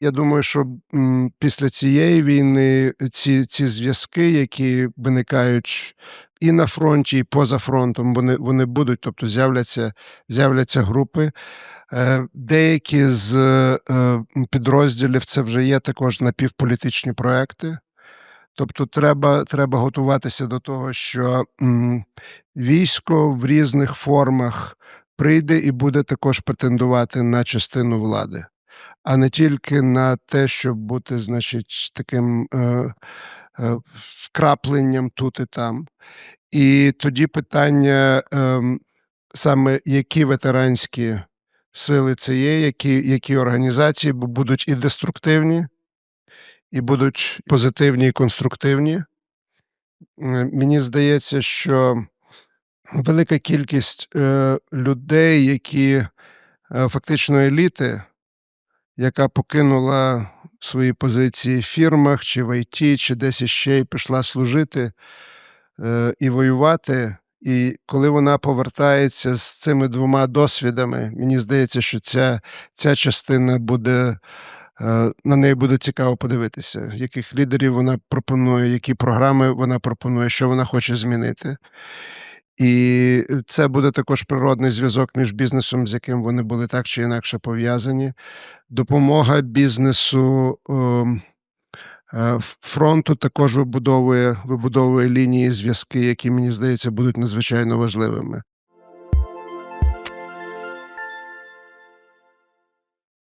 Я думаю, що, після цієї війни ці ці зв'язки, які виникають і на фронті, і поза фронтом, вони вони будуть, тобто з'являться з'являться групи. Е, деякі з, е, підрозділів це вже є також напівполітичні проекти. Тобто треба треба готуватися до того, що, військо в різних формах прийде і буде також претендувати на частину влади, а не тільки на те, щоб бути, значить, таким, е, е, вкрапленням тут і там. І тоді питання, ем, саме які ветеранські сили це є, які які організації, будуть і деструктивні, і будуть позитивні і конструктивні. Мені здається, що велика кількість, е, людей, які, е, фактично еліти, яка покинула свої позиції в фірмах чи в ІТ, чи десь іще і пішла служити, е, і воювати. І коли вона повертається з цими двома досвідами, мені здається, що ця ця частина буде, е, на неї буде цікаво подивитися, яких лідерів вона пропонує, які програми вона пропонує, що вона хоче змінити. І це буде також природний зв'язок між бізнесом, з яким вони були так чи інакше пов'язані. Допомога бізнесу, ем, е, фронту також вибудовує вибудовує лінії, зв'язки, які, мені здається, будуть надзвичайно важливими.